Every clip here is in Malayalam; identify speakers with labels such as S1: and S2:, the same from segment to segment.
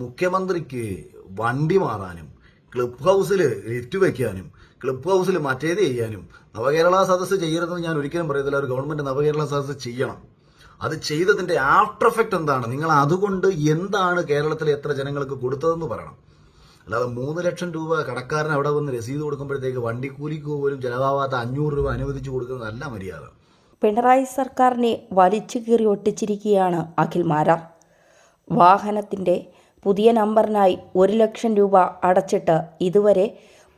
S1: മുഖ്യമന്ത്രിക്ക് വണ്ടി മാറാനും ക്ലബ് ഹൗസിൽ ലിഫ്റ്റ് വയ്ക്കാനും ക്ലബ് ഹൗസിൽ മറ്റേത് ചെയ്യാനും നവകേരള സദസ്സ് ചെയ്യരുതെന്ന് ഞാൻ ഒരിക്കലും പറയത്തില്ല. ഒരു ഗവൺമെന്റ് നവകേരള സദസ്സ് ചെയ്യണം. അത് ചെയ്തതിന്റെ ആഫ്റ്റർ എഫക്റ്റ് എന്താണ്? നിങ്ങൾ അതുകൊണ്ട് എന്താണ് കേരളത്തിലെ എത്ര ജനങ്ങൾക്ക് കൊടുത്തതെന്ന് പറയണം. അല്ലാതെ മൂന്ന് ലക്ഷം രൂപ കടക്കാരൻ അവിടെ വന്ന് രസീത് കൊടുക്കുമ്പോഴത്തേക്ക് വണ്ടിക്കൂലിക്ക് പോലും ചെലവാവാത്ത അഞ്ഞൂറ് രൂപ അനുവദിച്ചു കൊടുക്കുന്നതല്ല മര്യാദ.
S2: പിണറായി സർക്കാരിനെ വലിച്ചു കീറി ഒട്ടിച്ചിരിക്കുകയാണ് അഖിൽ മാരാർ. വാഹനത്തിന്റെ പുതിയ നമ്പറിനായി ഒരു ലക്ഷം രൂപ അടച്ചിട്ട് ഇതുവരെ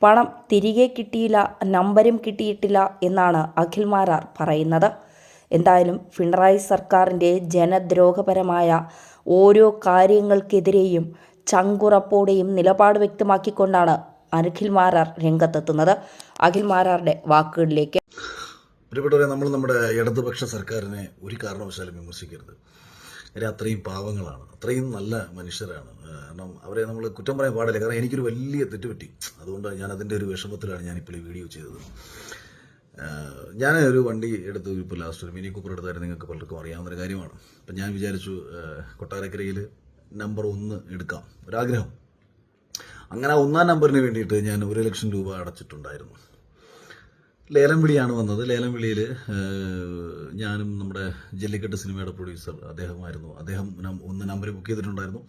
S2: പണം തിരികെ കിട്ടിയില്ല നമ്പരും കിട്ടിയിട്ടില്ല എന്നാണ് അഖിൽ മാരാർ പറയുന്നത്. എന്തായാലും പിണറായി സർക്കാരിന്റെ ജനദ്രോഹപരമായ ഓരോ കാര്യങ്ങൾക്കെതിരെയും ചങ്കുറപ്പോടെയും നിലപാട് വ്യക്തമാക്കിക്കൊണ്ടാണ് അഖിൽ മാരാർ രംഗത്തെത്തുന്നത്. അഖിൽ മാരാറുടെ വാക്കുകളിലേക്ക്.
S1: പ്രിയപ്പെട്ടവരെ നമ്മൾ നമ്മുടെ ഇടതുപക്ഷ സർക്കാരിനെ ഒരു കാരണവശാലും വിമർശിക്കരുത്. അത്രയും പാവങ്ങളാണ്. അത്രയും നല്ല മനുഷ്യരാണ്. കാരണം അവരെ നമ്മൾ കുറ്റം പറയാൻ പാടില്ല. കാരണം എനിക്കൊരു വലിയ തെറ്റ് പറ്റി അതുകൊണ്ട് ഞാൻ അതിന്റെ ഒരു വിഷമത്തിലാണ് ഞാനിപ്പോൾ ഈ വീഡിയോ ചെയ്തത്. ഞാൻ ഒരു വണ്ടി എടുത്തു ഇപ്പോൾ ലാസ്റ്റ് ഒരു മിനി കൂപ്പർ എടുത്തായിരുന്നു. നിങ്ങൾക്ക് പലർക്കും അറിയാവുന്ന ഒരു കാര്യമാണ്. അപ്പം ഞാൻ വിചാരിച്ചു കൊട്ടാരക്കരയിൽ നമ്പർ ഒന്ന് എടുക്കാം. ഒരാഗ്രഹം. അങ്ങനെ ഒന്നാം നമ്പറിന് വേണ്ടിയിട്ട് ഞാൻ ഒരു ലക്ഷം രൂപ അടച്ചിട്ടുണ്ടായിരുന്നു. ലേലം വിളിയാണ് വന്നത്. ലേലം വിളിയിൽ ഞാനും നമ്മുടെ ജല്ലിക്കെട്ട് സിനിമയുടെ പ്രൊഡ്യൂസർ അദ്ദേഹമായിരുന്നു. അദ്ദേഹം ഒന്ന് നമ്പർ ബുക്ക് ചെയ്തിട്ടുണ്ടായിരുന്നു.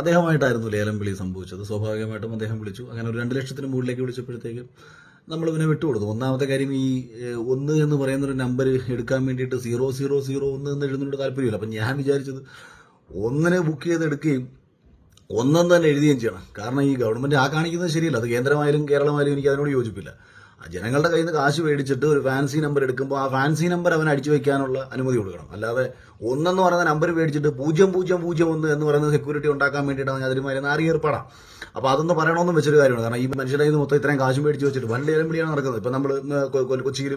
S1: അദ്ദേഹമായിട്ടായിരുന്നു ലേലം വിളി സംഭവിച്ചത്. സ്വാഭാവികമായിട്ടും അദ്ദേഹം വിളിച്ചു. അങ്ങനെ ഒരു രണ്ട് ലക്ഷത്തിന് മുകളിലേക്ക് വിളിച്ചപ്പോഴത്തേക്കും നമ്മൾ ഇവനെ വിട്ടുകൊടുത്തു. ഒന്നാമത്തെ കാര്യം ഈ ഒന്ന് എന്ന് പറയുന്ന ഒരു നമ്പർ എടുക്കാൻ വേണ്ടിയിട്ട് സീറോ സീറോ സീറോ ഒന്ന് എന്ന് എഴുതുന്നതിനോട് താല്പര്യമില്ല. അപ്പം ഞാൻ വിചാരിച്ചത് ഒന്നിനെ ബുക്ക് ചെയ്തെടുക്കുകയും ഒന്നും തന്നെ എഴുതുകയും ചെയ്യണം. കാരണം ഈ ഗവൺമെന്റ് ആ കാണിക്കുന്നത് ശരിയല്ല. അത് കേന്ദ്രമായാലും കേരളമായാലും എനിക്ക് അതിനോട് യോജിപ്പില്ല. ജനങ്ങളുടെ കയ്യിൽ നിന്ന് കാശ് മേടിച്ചിട്ട് ഒരു ഫാൻസി നമ്പർ എടുക്കുമ്പോൾ ആ ഫാൻസി നമ്പർ അവൻ അടിച്ചു വെക്കാനുള്ള അനുമതി കൊടുക്കണം. അല്ലാതെ ഒന്നെന്ന് പറയുന്ന നമ്പർ മേടിച്ചിട്ട് പൂജ്യം പൂജ്യം പൂജ്യം ഒന്ന് എന്ന് പറയുന്ന സെക്യൂരിറ്റി ഉണ്ടാക്കാൻ വേണ്ടിയിട്ടാണ് അതിന് നാറി ഏർപ്പെടാം. അപ്പോൾ അതൊന്ന് പറയണമെന്നും വെച്ചൊരു കാര്യമാണ്. കാരണം ഈ മനുഷ്യരുടെ നിന്ന് മൊത്തം ഇത്രയും കാശ് മേടിച്ച് വെച്ചിട്ട് വണ്ടി ഏലം വിളിയാണ് നടക്കുന്നത്. ഇപ്പം നമ്മൾ കൊച്ചിയിൽ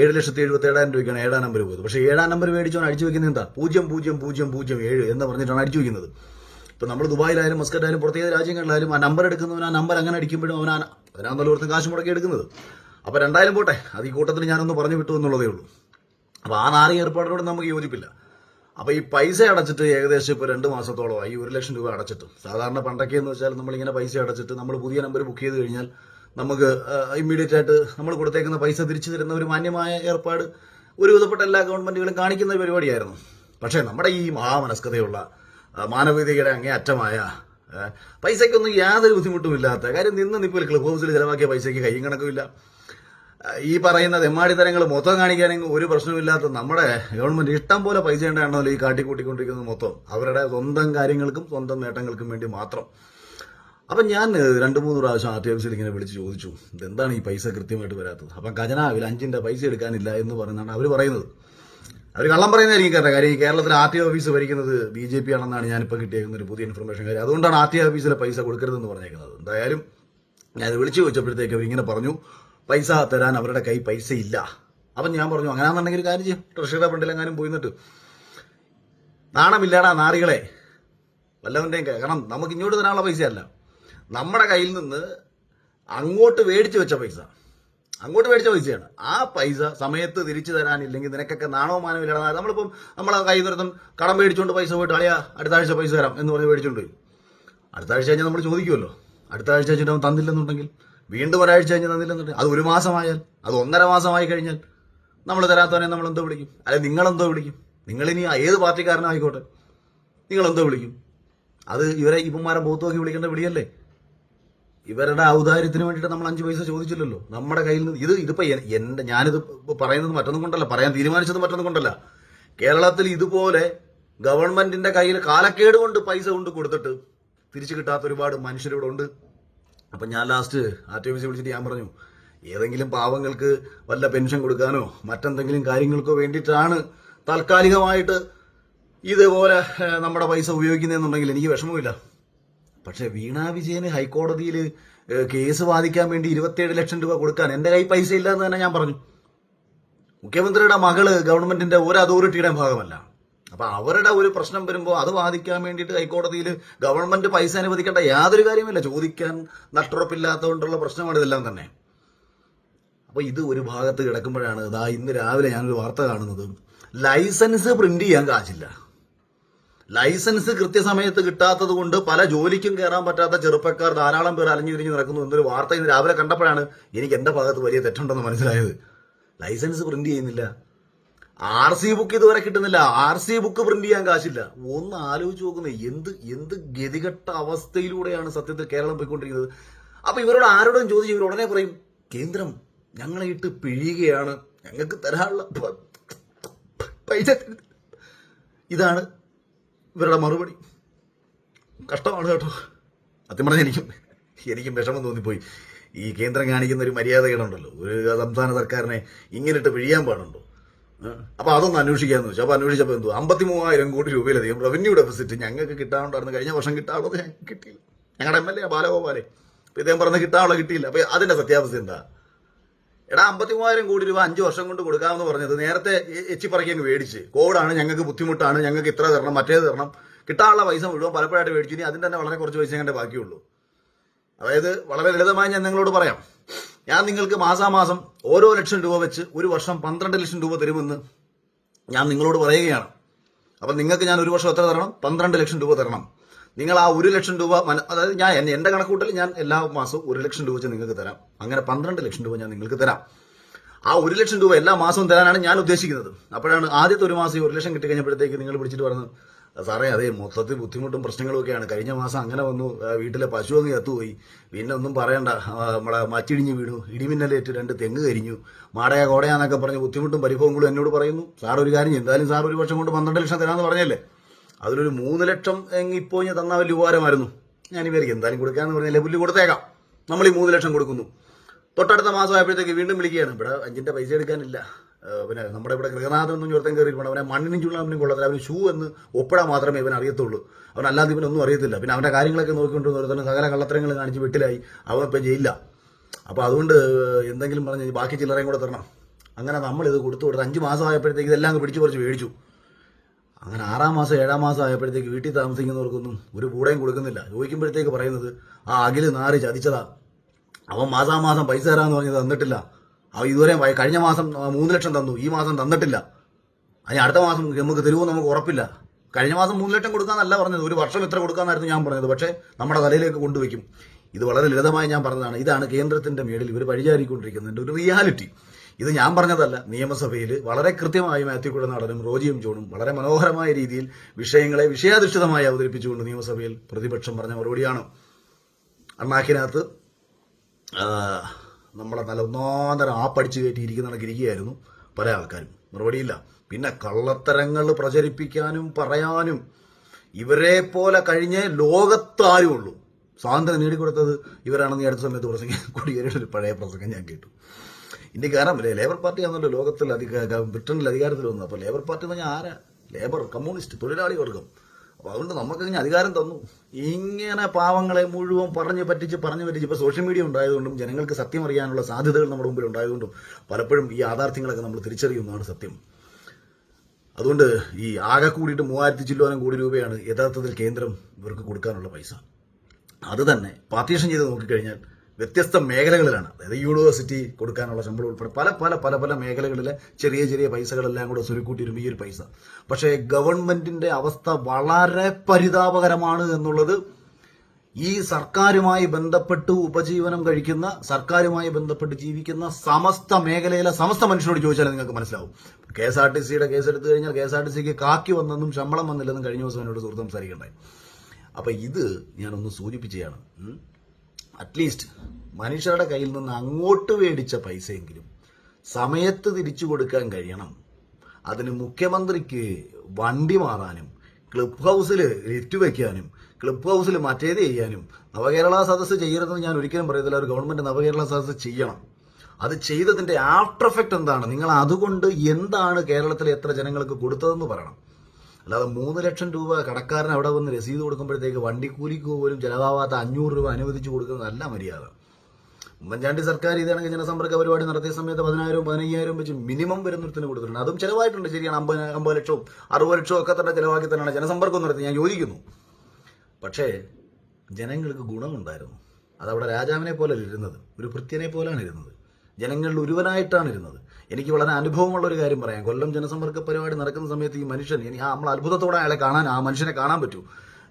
S1: ഏഴ് ലക്ഷത്തി എഴുപത്തി ഏഴായിരം രൂപയ്ക്കാണ് ഏഴാം നമ്പർ പോയത്. പക്ഷേ ഏഴാം നമ്പർ മേടിച്ചവൻ അടിച്ചു വെക്കുന്നത് എന്താ? പൂജ്യം പൂജ്യം പൂജ്യം പൂജ്യം ഏഴ് എന്ന് പറഞ്ഞിട്ടാണ് അടിച്ചു വെക്കുന്നത്. ഇപ്പൊ നമ്മൾ ദുബായിലായാലും മസ്കറ്റായാലും പുറത്തേത് രാജ്യങ്ങളിലായാലും ആ നമ്പർ എടുക്കുന്നവൻ ആ നമ്പർ അങ്ങനെ അടിക്കുമ്പോഴും അവൻ അവനാന്നല്ലോ ഓർത്ത് കാശ് മുടക്കി എടുക്കുന്നത്. അപ്പൊ രണ്ടായാലും പോട്ടെ അത് ഈ കൂട്ടത്തിൽ ഞാനൊന്ന് പറഞ്ഞു വിട്ടു എന്നുള്ളതേ ഉള്ളൂ. അപ്പൊ ആ നാറി ഏർപ്പാടിനോട് നമുക്ക് യോജിപ്പില്ല. അപ്പൊ ഈ പൈസ അടച്ചിട്ട് ഏകദേശം ഇപ്പൊ രണ്ട് മാസത്തോളമായി ഈ ഒരു ലക്ഷം രൂപ അടച്ചിട്ടും. സാധാരണ പണ്ടൊക്കെ എന്ന് വെച്ചാൽ നമ്മളിങ്ങനെ പൈസ അടച്ചിട്ട് നമ്മൾ പുതിയ നമ്പർ ബുക്ക് ചെയ്ത് കഴിഞ്ഞാൽ നമുക്ക് ഇമ്മീഡിയറ്റ് ആയിട്ട് നമ്മൾ കൊടുത്തേക്കുന്ന പൈസ തിരിച്ചു തരുന്ന ഒരു മാന്യമായ ഏർപ്പാട് ഒരു വിധപ്പെട്ട എല്ലാ ഗവൺമെന്റുകളും കാണിക്കുന്ന ഒരു പരിപാടിയായിരുന്നു. പക്ഷേ നമ്മുടെ ഈ മഹാമനസ്കതയുള്ള മാനവികതയുടെ അങ്ങേ അറ്റമായ പൈസയ്ക്കൊന്നും യാതൊരു ബുദ്ധിമുട്ടുമില്ലാത്ത കാര്യം നിന്ന് നിപ്പിൽ ക്ലബ് ഹൗസിൽ ചിലവാക്കിയ പൈസയ്ക്ക് കയ്യും കണക്കുമില്ല. ഈ പറയുന്ന തെമ്മാടിത്തരങ്ങൾ മൊത്തം കാണിക്കാനെങ്കിൽ ഒരു പ്രശ്നമില്ലാത്ത നമ്മുടെ ഗവൺമെന്റ് ഇഷ്ടം പോലെ പൈസ ഉണ്ടാണല്ലോ ഈ കാട്ടിക്കൂട്ടിക്കൊണ്ടിരിക്കുന്നത് മൊത്തം. അവരുടെ സ്വന്തം കാര്യങ്ങൾക്കും സ്വന്തം നേട്ടങ്ങൾക്കും വേണ്ടി മാത്രം. അപ്പം ഞാൻ രണ്ടു രണ്ട് മൂന്ന് പ്രാവശ്യം ആർ ടി ഓഫീസിൽ ഇങ്ങനെ വിളിച്ച് ചോദിച്ചു ഇതെന്താണ് ഈ പൈസ കൃത്യമായിട്ട് വരാത്തത്? അപ്പം ഖജനാവിൽ അഞ്ചിന്റെ പൈസ എടുക്കാനില്ല എന്ന് പറയുന്നതാണ് അവർ പറയുന്നത്. അവർ കള്ളം പറയുന്നതായിരിക്കും കേട്ടോ കാര്യം ഈ കേരളത്തിൽ ആർ ടി ഓഫീസ് ഭരിക്കുന്നത് ബി ജെ പി ആണെന്നാണ് ഞാനിപ്പോൾ കിട്ടിയേക്കുന്ന ഒരു പുതിയ ഇൻഫർമേഷൻ കാര്യം. അതുകൊണ്ടാണ് ആർ ടി ഓഫീസിലെ പൈസ കൊടുക്കരുതെന്ന് പറഞ്ഞേക്കുന്നത്. എന്തായാലും ഞാൻ വിളിച്ചു ചോദിച്ചപ്പോഴത്തേക്ക് അവരിങ്ങനെ പറഞ്ഞു പൈസ തരാൻ അവരുടെ കൈ പൈസ ഇല്ല അപ്പം ഞാൻ പറഞ്ഞു അങ്ങനെയാണെന്നുണ്ടെങ്കിൽ ഒരു കാര്യം ചെയ്യും. ട്രഷറിയുടെ ഫണ്ടിലെങ്ങാനും പോയി നിട്ടു നാണമില്ലാടാ നാറികളെ. വല്ലവന്റെയും കാരണം നമുക്ക് ഇങ്ങോട്ട് തരാനുള്ള പൈസയല്ല. നമ്മുടെ കയ്യിൽ നിന്ന് അങ്ങോട്ട് മേടിച്ചു വെച്ച പൈസ. അങ്ങോട്ട് മേടിച്ച പൈസയാണ്. ആ പൈസ സമയത്ത് തിരിച്ചു തരാനില്ലെങ്കിൽ നിനക്കൊക്കെ നാണോ മാനോ ഇല്ലാതെ നമ്മളിപ്പം നമ്മളെ കൈ നിന്നും കടം മേടിച്ചുകൊണ്ട് പൈസ പോയിട്ട് അളിയാ അടുത്ത ആഴ്ച പൈസ തരാം എന്ന് പറഞ്ഞ് മേടിച്ചുകൊണ്ട് പോയി. അടുത്ത ആഴ്ച കഴിഞ്ഞാൽ നമ്മൾ ചോദിക്കുമല്ലോ അടുത്ത ആഴ്ച കഴിഞ്ഞിട്ട് അവൻ തന്നില്ലെന്നുണ്ടെങ്കിൽ വീണ്ടും ഒരാഴ്ച കഴിഞ്ഞ് തന്നില്ലെന്നുണ്ടെങ്കിൽ അത് ഒരു മാസമായാൽ അത് ഒന്നര മാസമായി കഴിഞ്ഞാൽ നമ്മൾ തരാത്തവനെ നമ്മൾ എന്തോ വിളിക്കും. അല്ലെ നിങ്ങളെന്തോ വിളിക്കും. നിങ്ങളിനി ഏത് പാർട്ടിക്കാരനായിക്കോട്ടെ നിങ്ങളെന്തോ വിളിക്കും. അത് ഇവരെ ഇപ്പന്മാരെ ബോത്ത് നോക്കി വിളിക്കേണ്ട വിളിയല്ലേ? ഇവരുടെ ഔദാര്യത്തിന് വേണ്ടിയിട്ട് നമ്മൾ അഞ്ച് പൈസ ചോദിച്ചില്ലല്ലോ. നമ്മുടെ കയ്യിൽ നിന്ന് ഇത് ഇതിപ്പോ എന്റെ ഞാനിത് പറയുന്നത് മറ്റൊന്നും കൊണ്ടല്ല പറയാൻ തീരുമാനിച്ചത് മറ്റൊന്നും കൊണ്ടല്ല. കേരളത്തിൽ ഇതുപോലെ ഗവൺമെന്റിന്റെ കയ്യിൽ കാലക്കേട് കൊണ്ട് പൈസ കൊണ്ട് കൊടുത്തിട്ട് തിരിച്ചു കിട്ടാത്ത ഒരുപാട് മനുഷ്യരിവിടെ ഉണ്ട്. അപ്പം ഞാൻ ലാസ്റ്റ് ആർ ടി വിളിച്ചിട്ട് ഞാൻ പറഞ്ഞു ഏതെങ്കിലും പാവങ്ങൾക്ക് വല്ല പെൻഷൻ കൊടുക്കാനോ മറ്റെന്തെങ്കിലും കാര്യങ്ങൾക്കോ വേണ്ടിയിട്ടാണ് താൽക്കാലികമായിട്ട് ഇതുപോലെ നമ്മുടെ പൈസ ഉപയോഗിക്കുന്നതെന്നുണ്ടെങ്കിൽ എനിക്ക് വിഷമമില്ല പക്ഷെ വീണാ വിജയന് ഹൈക്കോടതിയിൽ കേസ് വാദിക്കാൻ വേണ്ടി ഇരുപത്തിയേഴ് ലക്ഷം രൂപ കൊടുക്കാൻ എന്റെ കൈ പൈസ ഇല്ല എന്ന് തന്നെ ഞാൻ പറഞ്ഞു. മുഖ്യമന്ത്രിയുടെ മകൾ ഗവൺമെന്റിന്റെ ഒരു അതോറിറ്റിയുടെ ഭാഗമല്ല. അപ്പൊ അവരുടെ ഒരു പ്രശ്നം വരുമ്പോൾ അത് വാദിക്കാൻ വേണ്ടിയിട്ട് ഹൈക്കോടതിയിൽ ഗവൺമെന്റ് പൈസ അനുവദിക്കേണ്ട യാതൊരു കാര്യമില്ല ചോദിക്കാൻ നട്ടുറപ്പില്ലാത്തതുകൊണ്ടുള്ള പ്രശ്നമാണ് ഇതെല്ലാം തന്നെ. അപ്പൊ ഇത് ഒരു ഭാഗത്ത് കിടക്കുമ്പോഴാണ് ഇതാ ഇന്ന് രാവിലെ ഞാനൊരു വാർത്ത കാണുന്നത്. ലൈസൻസ് പ്രിന്റ് ചെയ്യാൻ കാശില്ല. ലൈസൻസ് കൃത്യസമയത്ത് കിട്ടാത്തത് കൊണ്ട് പല ജോലിക്കും കയറാൻ പറ്റാത്ത ചെറുപ്പക്കാർ ധാരാളം പേർ അലഞ്ഞു തിരിഞ്ഞ് നടക്കുന്നു എന്നൊരു വാർത്ത ഇന്ന് രാവിലെ കണ്ടപ്പോഴാണ് എനിക്ക് എന്റെ ഭാഗത്ത് വലിയ തെറ്റുണ്ടെന്ന് മനസ്സിലായത്. ലൈസൻസ് പ്രിന്റ് ചെയ്യുന്നില്ല. ആർ സി ബുക്ക് ഇതുവരെ കിട്ടുന്നില്ല. ആർ സി ബുക്ക് പ്രിന്റ് ചെയ്യാൻ കാശില്ല. ഒന്ന് ആലോചിച്ച് നോക്കുന്നത് എന്ത് എന്ത് ഗതികെട്ട അവസ്ഥയിലൂടെയാണ് സത്യത്തിൽ കേരളം പോയിക്കൊണ്ടിരിക്കുന്നത്? അപ്പൊ ഇവരോട് ആരോടും ചോദിച്ചു ഇവർ ഉടനെ പറയും കേന്ദ്രം ഞങ്ങളെ ഇട്ട് പിഴിയുകയാണ്. ഞങ്ങൾക്ക് തരാനുള്ള പൈസ ഇതാണ് ഇവരുടെ മറുപടി. കഷ്ടമാണ് കേട്ടോ. സത്യം പറഞ്ഞാൽ എനിക്കും എനിക്കും വിഷമം തോന്നിപ്പോയി. ഈ കേന്ദ്രം കാണിക്കുന്ന ഒരു മര്യാദകളുണ്ടല്ലോ ഒരു സംസ്ഥാന സർക്കാരിനെ ഇങ്ങനിട്ട് പിഴിയാൻ പാടുണ്ടോ? അപ്പൊ അതൊന്ന് അന്വേഷിക്കാന്ന് വെച്ചു. അപ്പൊ അന്വേഷിച്ചപ്പോൾ എന്തോ? അമ്പത്തി മൂവായിരം കോടി രൂപയിലധികം റവന്യൂ ഡെഫിസിറ്റ് ഞങ്ങൾക്ക് കിട്ടാനുണ്ടായിരുന്നു കഴിഞ്ഞ വർഷം കിട്ടാനുള്ളത് ഞങ്ങൾക്ക് കിട്ടിയില്ല. ഞങ്ങളുടെ എം എൽ എ ബാലഗോപാലെ. ഇദ്ദേഹം പറഞ്ഞ് കിട്ടാനുള്ള കിട്ടിയില്ല. അപ്പൊ അതിന്റെ സത്യാവസ്ഥ എന്താ? എടാ അമ്പത്തി മൂവായിരം കോടി രൂപ അഞ്ച് വർഷം കൊണ്ട് കൊടുക്കാമെന്ന് പറഞ്ഞത് നേരത്തെ എച്ചി പറക്കി അങ്ങ് മേടിച്ച്. കോവിഡാണ് ഞങ്ങൾക്ക് ബുദ്ധിമുട്ടാണ് ഞങ്ങൾക്ക് ഇത്ര തരണം മറ്റേത് തരണം. കിട്ടാനുള്ള പൈസ മുഴുവൻ പലപ്പോഴായിട്ട് മേടിച്ചു. ഇനി അതിന്റെ തന്നെ വളരെ കുറച്ച് പൈസ എങ്ങനെ ബാക്കിയുള്ളൂ. അതായത് വളരെ ലളിതമായി ഞാൻ നിങ്ങളോട് പറയാം. ഞാൻ നിങ്ങൾക്ക് മാസാമാസം ഓരോ ലക്ഷം രൂപ വെച്ച് ഒരു വർഷം പന്ത്രണ്ട് ലക്ഷം രൂപ തരുമെന്ന് ഞാൻ നിങ്ങളോട് പറയുകയാണ്. അപ്പം നിങ്ങൾക്ക് ഞാൻ ഒരു വർഷം എത്ര തരണം? പന്ത്രണ്ട് ലക്ഷം രൂപ തരണം. നിങ്ങൾ ആ ഒരു ലക്ഷം രൂപ അതായത് ഞാൻ എന്റെ കണക്കൂട്ടൽ ഞാൻ എല്ലാ മാസവും ഒരു ലക്ഷം രൂപ വെച്ച് നിങ്ങൾക്ക് തരാം. അങ്ങനെ പന്ത്രണ്ട് ലക്ഷം രൂപ ഞാൻ നിങ്ങൾക്ക് തരാം. ആ ഒരു ലക്ഷം രൂപ എല്ലാ മാസവും തരാനാണ് ഞാൻ ഉദ്ദേശിക്കുന്നത്. അപ്പോഴാണ് ആദ്യത്തെ ഒരു മാസം ഒരു ലക്ഷം കിട്ടി കഴിഞ്ഞപ്പോഴത്തേക്ക് നിങ്ങൾ പിടിച്ചിട്ട് പറഞ്ഞു സാറേ അതേ മൊത്തത്തിൽ ബുദ്ധിമുട്ടും പ്രശ്നങ്ങളും ഒക്കെയാണ്. കഴിഞ്ഞ മാസം അങ്ങനെ വന്നു. വീട്ടിലെ പശു അങ്ങ് ചത്തുപോയി. പിന്നെ ഒന്നും പറയണ്ട. നമ്മളെ മച്ചിടിഞ്ഞ് വീണു. ഇടിമിന്നലേറ്റ് രണ്ട് തെങ്ങ് കരിഞ്ഞു. മാടയ കോടയാന്നൊക്കെ പറഞ്ഞ് ബുദ്ധിമുട്ടും പരിഭവങ്ങളും എന്നോട് പറയുന്നു. സാർ ഒരു കാര്യം എന്തായാലും സാർ ഒരു വർഷം കൊണ്ട് പന്ത്രണ്ട് ലക്ഷം തരാമെന്ന് പറഞ്ഞല്ലേ? അതിലൊരു മൂന്ന് ലക്ഷം ഇപ്പോൾ ഞാൻ തന്നാൽ വലിയ ഉപകാരമായിരുന്നു. ഞാൻ ഇവർക്ക് എന്തായാലും കൊടുക്കാന്ന് പറഞ്ഞാൽ പുല്ല് കൊടുത്തേക്കാം. നമ്മൾ ഈ മൂന്ന് ലക്ഷം കൊടുക്കുന്നു. തൊട്ടടുത്ത മാസം ആയപ്പോഴത്തേക്ക് വീണ്ടും വിളിക്കുകയാണ്. ഇവിടെ അഞ്ചിന്റെ പൈസ എടുക്കാനില്ല. പിന്നെ നമ്മുടെ ഇവിടെ ഗൃഹനാഥൻ എന്നും ചോർത്തൻ കയറിയിട്ടുണ്ട്. അവനെ മണ്ണിനും ചുള്ളാമിനും കൊള്ളത്തില്ല. അവന് ഷൂ എന്ന് ഒപ്പിടാൻ മാത്രമേ ഇവൻ അറിയത്തുള്ളൂ. അവൻ അല്ലാതെ ഇവനൊന്നും അറിയത്തില്ല. പിന്നെ അവന്റെ കാര്യങ്ങളൊക്കെ നോക്കിക്കൊണ്ടിരുന്ന ഒരുത്തന്നെ സകല കള്ളത്തരങ്ങൾ കാണിച്ച് വെട്ടിലായി. അവൻ ഇപ്പം ജയിലില്ല അപ്പോൾ അതുകൊണ്ട് എന്തെങ്കിലും പറഞ്ഞ് ബാക്കി ചില്ലറയും കൂടെ തരണം. അങ്ങനെ നമ്മളിത് കൊടുത്തു കൊടുത്ത് അഞ്ച് മാസമായപ്പോഴത്തേക്ക് ഇതെല്ലാം പിടിച്ചു കുറച്ച് മേടിച്ചു. അങ്ങനെ ആറാം മാസം ഏഴാം മാസം ആയപ്പോഴത്തേക്ക് വീട്ടിൽ താമസിക്കുന്നവർക്കൊന്നും ഒരു കൂടെയും കൊടുക്കുന്നില്ല. ചോദിക്കുമ്പോഴത്തേക്ക് പറയുന്നത് ആ അഖിൽ നാറി ചതിച്ചതാ. അവൻ മാസാമാസം പൈസ തരാമെന്ന് പറഞ്ഞത് തന്നിട്ടില്ല. അവൻ ഇതുവരെ കഴിഞ്ഞ മാസം മൂന്ന് ലക്ഷം തന്നു. ഈ മാസം തന്നിട്ടില്ല. അതിന് അടുത്ത മാസം നമുക്ക് തരുമോ നമുക്ക് ഉറപ്പില്ല. കഴിഞ്ഞ മാസം മൂന്ന് ലക്ഷം കൊടുക്കാന്നല്ല പറഞ്ഞത്. ഒരു വർഷം എത്ര കൊടുക്കാന്നായിരുന്നു ഞാൻ പറഞ്ഞത്. പക്ഷേ നമ്മുടെ തലയിലേക്ക് കൊണ്ടുവയ്ക്കും. ഇത് വളരെ ലളിതമായി ഞാൻ പറഞ്ഞതാണ്. ഇതാണ് കേന്ദ്രത്തിന്റെ മേളിൽ ഇവർ വഴിചാരിക്കൊണ്ടിരിക്കുന്നതിന്റെ ഒരു റിയാലിറ്റി ഇത് ഞാൻ പറഞ്ഞതല്ല. നിയമസഭയിൽ വളരെ കൃത്യമായി മാത്യു കുഴനാടനും റോജിയും ജോണും വളരെ മനോഹരമായ രീതിയിൽ വിഷയങ്ങളെ വിഷയാധിഷ്ഠിതമായി അവതരിപ്പിച്ചുകൊണ്ട് നിയമസഭയിൽ പ്രതിപക്ഷം പറഞ്ഞ മറുപടിയാണ്. അണ്ണാക്കിനകത്ത് നമ്മളെ നല്ല ഒന്നാന്തരം ആ പഠിച്ചു കയറ്റി ഇരിക്കുന്ന ഇരിക്കുകയായിരുന്നു പല ആൾക്കാരും. മറുപടിയില്ല. പിന്നെ കള്ളത്തരങ്ങൾ പ്രചരിപ്പിക്കാനും പറയാനും ഇവരെ പോലെ കഴിഞ്ഞ ലോകത്താരും ഉള്ളൂ. സ്വാതന്ത്ര്യം നേടിക്കൊടുത്തത് ഇവരാണെന്ന് ഈ അടുത്ത സമയത്ത് പ്രസംഗം കുടിയേറിയുടെ ഒരു പഴയ പ്രസംഗം ഞാൻ കേട്ടു. ഇന്ത്യയ്ക്ക് കാരണം ലേബർ പാർട്ടി ആണല്ലോ ലോകത്തിൽ അധിക ബ്രിട്ടനിൽ അധികാരത്തിൽ വന്നത് അപ്പോൾ ലേബർ പാർട്ടി എന്ന് പറഞ്ഞാൽ ആരാ? ലേബർ കമ്മ്യൂണിസ്റ്റ് തൊഴിലാളി വർഗം. അപ്പോൾ അതുകൊണ്ട് നമുക്ക് ഇങ്ങനെ അധികാരം തന്നു. ഇങ്ങനെ പാവങ്ങളെ മുഴുവൻ പറഞ്ഞ് പറ്റിച്ച് പറഞ്ഞു പറ്റിച്ച് ഇപ്പോൾ സോഷ്യൽ മീഡിയ ഉണ്ടായതുകൊണ്ടും ജനങ്ങൾക്ക് സത്യം അറിയാനുള്ള സാധ്യതകൾ നമ്മുടെ മുമ്പിൽ ഉണ്ടായതുകൊണ്ടും പലപ്പോഴും ഈ യാഥാർത്ഥ്യങ്ങളൊക്കെ നമ്മൾ തിരിച്ചറിയുന്നതാണ് സത്യം. അതുകൊണ്ട് ഈ ആകെ കൂടിയിട്ട് മൂവായിരത്തി ചില്ലോനം കോടി രൂപയാണ് യഥാർത്ഥത്തിൽ കേന്ദ്രം ഇവർക്ക് കൊടുക്കാനുള്ള പൈസ. അത് തന്നെ പാർട്ടീഷൻ ചെയ്ത് നോക്കിക്കഴിഞ്ഞാൽ വ്യത്യസ്ത മേഖലകളിലാണ്. അതായത് യൂണിവേഴ്സിറ്റി കൊടുക്കാനുള്ള ശമ്പളം ഉൾപ്പെടെ പല പല പല പല മേഖലകളിലെ ചെറിയ ചെറിയ പൈസകളെല്ലാം കൂടെ സുരുക്കൂട്ടിയിരുന്ന ഈ ഒരു പൈസ. പക്ഷേ ഗവൺമെന്റിന്റെ അവസ്ഥ വളരെ പരിതാപകരമാണ് എന്നുള്ളത് ഈ സർക്കാരുമായി ബന്ധപ്പെട്ട് ഉപജീവനം കഴിക്കുന്ന സർക്കാരുമായി ബന്ധപ്പെട്ട് ജീവിക്കുന്ന സമസ്ത മേഖലയിലെ സമസ്ത മനുഷ്യരോട് ചോദിച്ചാൽ നിങ്ങൾക്ക് മനസ്സിലാവും. കെ എസ് ആർ ടി സിയുടെ കേസ് എടുത്തു കഴിഞ്ഞാൽ കെ എസ് ആർ ടി സിക്ക് കാക്കി വന്നെന്നും ശമ്പളം വന്നില്ലെന്നും കഴിഞ്ഞ ദിവസം എന്നോട് സുഹൃത്ത് സംസാരിക്കണ്ടായി. അപ്പൊ ഇത് ഞാനൊന്ന് സൂചിപ്പിക്കുകയാണ് ഉം. അറ്റ്ലീസ്റ്റ് മനുഷ്യരുടെ കയ്യിൽ നിന്ന് അങ്ങോട്ട് മേടിച്ച പൈസയെങ്കിലും സമയത്ത് തിരിച്ചു കൊടുക്കാൻ കഴിയണം. അതിന് മുഖ്യമന്ത്രിക്ക് വണ്ടി മാറാനും ക്ലബ് ഹൗസിൽ ലിറ്റ് വയ്ക്കാനും ക്ലബ് ഹൗസിൽ മറ്റേത് ചെയ്യാനും നവകേരള സദസ്സ് ചെയ്യരുതെന്ന് ഞാൻ ഒരിക്കലും പറയത്തില്ല. ഒരു ഗവൺമെന്റ് നവകേരള സദസ്സ് ചെയ്യണം. അത് ചെയ്തതിന്റെ ആഫ്റ്റർ എഫക്റ്റ് എന്താണ്? നിങ്ങൾ അതുകൊണ്ട് എന്താണ് കേരളത്തിലെ എത്ര ജനങ്ങൾക്ക് കൊടുത്തതെന്ന് പറയണം. അല്ലാതെ മൂന്ന് ലക്ഷം രൂപ കടക്കാരൻ അവിടെ വന്ന് രസീത് കൊടുക്കുമ്പോഴത്തേക്ക് വണ്ടിക്കൂലിക്ക് പോലും ചിലവാവാത്ത അഞ്ഞൂറ് രൂപ അനുവദിച്ചു കൊടുക്കുന്നതല്ല മര്യാദ. ഉമ്മൻചാണ്ടി സർക്കാർ ഇതാണെങ്കിൽ ജനസമ്പർക്ക പരിപാടി നടത്തിയ സമയത്ത് പതിനായിരവും പതിനയ്യായിരവും വെച്ച് മിനിമം വരുന്നൊരുത്തിന് കൊടുത്തിട്ടുണ്ട്. അതും ചിലവായിട്ടുണ്ട്. ശരിയാണ് അമ്പത് അമ്പത് ലക്ഷവും അറുപത് ലക്ഷവും ഒക്കെ തന്നെ ചിലവാക്കി തന്നെയാണ് ജനസമ്പർക്കം നടത്തി. ഞാൻ യോജിക്കുന്നു. പക്ഷേ ജനങ്ങൾക്ക് ഗുണമുണ്ടായിരുന്നു. അതവിടെ രാജാവിനെ പോലെ ഇരുന്നത് ഒരു ഭൃത്യനെ പോലെയാണ് ഇരുന്നത്. ജനങ്ങളിൽ ഒരുവനായിട്ടാണ് ഇരുന്നത്. എനിക്ക് വളരെ അനുഭവമുള്ള ഒരു കാര്യം പറയാം. കൊല്ലം ജനസമ്പർക്ക പരിപാടി നടക്കുന്ന സമയത്ത് ഈ മനുഷ്യൻ ആ നമ്മൾ അത്ഭുതത്തോടെ അയാളെ കാണാൻ ആ മനുഷ്യനെ കാണാൻ പറ്റൂ.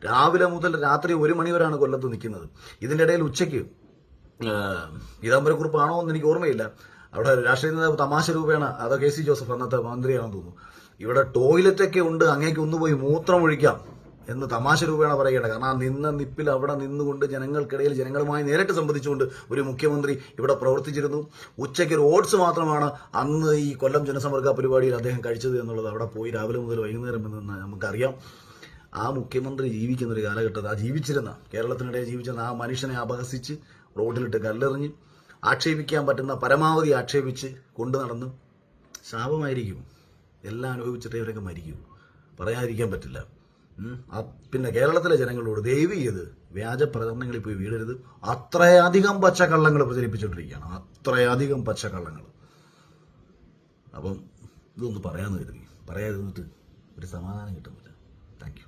S1: രാവിലെ മുതൽ രാത്രി ഒരു മണി വരെയാണ് കൊല്ലത്ത് നിൽക്കുന്നത്. ഇതിന്റെ ഇടയിൽ ഉച്ചയ്ക്ക് പീതാംബരക്കുറിപ്പാണോ എന്ന് എനിക്ക് ഓർമ്മയില്ല. അവിടെ രാഷ്ട്രീയ നേതാവ് തമാശ രൂപേണ അതോ കെ സി ജോസഫ് അന്നത്തെ മന്ത്രിയാണെന്ന് തോന്നുന്നു. ഇവിടെ ടോയ്ലറ്റൊക്കെ ഉണ്ട് അങ്ങേക്ക് ഒന്ന് പോയി മൂത്രം ഒഴിക്കാം. എന്ന് തമാശ രൂപേണ പറയുകയാണ്. കാരണം ആ നിന്ന നിപ്പിൽ അവിടെ നിന്നുകൊണ്ട് ജനങ്ങൾക്കിടയിൽ ജനങ്ങളുമായി നേരിട്ട് സംബന്ധിച്ചുകൊണ്ട് ഒരു മുഖ്യമന്ത്രി ഇവിടെ പ്രവർത്തിച്ചിരുന്നു. ഉച്ചയ്ക്ക് ഒരു ഓട്സ് മാത്രമാണ് അന്ന് ഈ കൊല്ലം ജനസമ്പർക്ക പരിപാടിയിൽ അദ്ദേഹം കഴിച്ചത് എന്നുള്ളത് അവിടെ പോയി രാവിലെ മുതൽ വൈകുന്നേരം എന്ന് നമുക്കറിയാം. ആ മുഖ്യമന്ത്രി ജീവിക്കുന്ന ഒരു കാലഘട്ടത്തിൽ ആ ജീവിച്ചിരുന്ന കേരളത്തിനിടെ ജീവിച്ചിരുന്ന ആ മനുഷ്യനെ അപഹസിച്ച് റോഡിലിട്ട് കല്ലെറിഞ്ഞ് ആക്ഷേപിക്കാൻ പറ്റുന്ന പരമാവധി ആക്ഷേപിച്ച് കൊണ്ടു നടന്ന് ശാപമായിരിക്കും. എല്ലാം അനുഭവിച്ചിട്ടേ ഇവരൊക്കെ മരിക്കൂ. പറയാതിരിക്കാൻ പറ്റില്ല. പിന്നെ കേരളത്തിലെ ജനങ്ങളോട് ദയവ് ചെയ്ത് വ്യാജ പ്രചരണങ്ങളിൽ പോയി വീഴരുത്. അത്രയധികം പച്ചക്കള്ളങ്ങൾ പ്രചരിപ്പിച്ചുകൊണ്ടിരിക്കുകയാണ്. അത്രയധികം പച്ചക്കള്ളങ്ങൾ. അപ്പം ഇതൊന്ന് പറയാമെന്ന് കരുതി. പറയാതിരുന്നിട്ട് ഒരു സമാധാനം കിട്ടുന്നില്ല താങ്ക് യു